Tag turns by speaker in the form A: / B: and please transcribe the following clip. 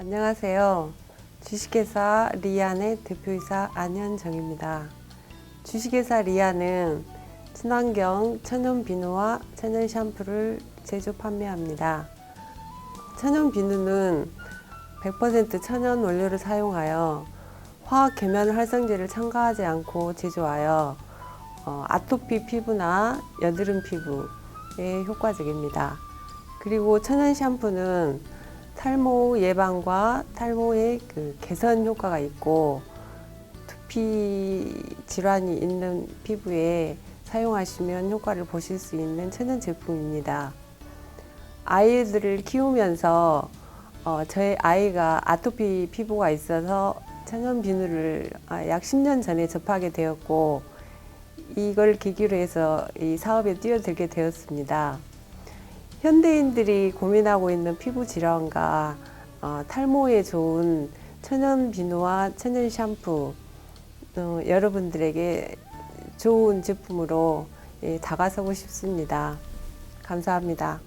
A: 안녕하세요. 주식회사 리안의 대표이사 안현정입니다. 주식회사 리안은 친환경 천연 비누와 천연 샴푸를 제조 판매합니다. 천연 비누는 100% 천연 원료를 사용하여 화학 계면 활성제를 첨가하지 않고 제조하여 어, 아토피 피부나 여드름 피부에 효과적입니다. 그리고 천연 샴푸는 탈모 예방과 탈모의 그 개선 효과가 있고 두피 질환이 있는 피부에 사용하시면 효과를 보실 수 있는 천연 제품입니다. 아이들을 키우면서 어, 저희 아이가 아토피 피부가 있어서 천연 비누를 아, 약 10년 전에 접하게 되었고 이걸 계기로 해서 이 사업에 뛰어들게 되었습니다. 현대인들이 고민하고 있는 피부 질환과 어, 탈모에 좋은 천연 비누와 천연 샴푸 어, 여러분들에게 좋은 제품으로 예, 다가서고 싶습니다. 감사합니다.